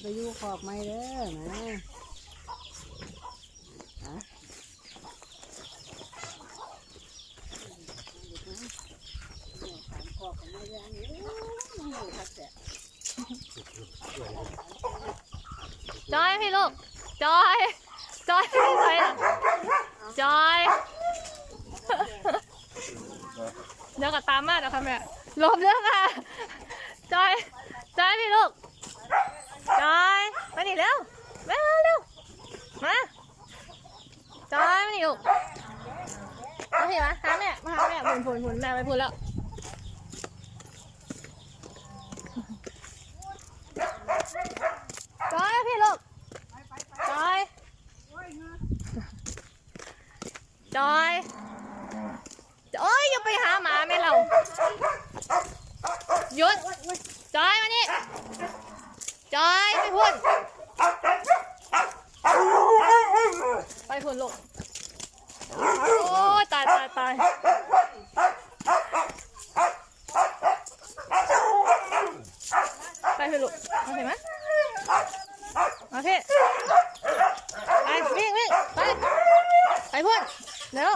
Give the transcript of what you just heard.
ไปอยู่ขอบไม้เด้อนะจอยพี่ลูก จอย จอยไม่ใช่หรอจอย เดี๋ยวก็ตามมาเดี๋ยวค่ะแม่ลบเด้อค่ะ จอยพี่ลูก จอยมานี่เร็วมาเร็วเร็วมา จอย มานี่ลูกมาพี่มหาแม่มาหาแม่ผุนผุนผุนแม่ไปผุนแล้วจอยพี่ลูกจอยจอยโอ้ยอย่าไปหาหมาแม่เราหยุดจอยมานี่จอยไปพุ่นไปพุ่นลูก ไปไปพุ่นลูกมาเห็นไหมโอเคไปวิ่งวิ่งไปไปพุ่นเร็ว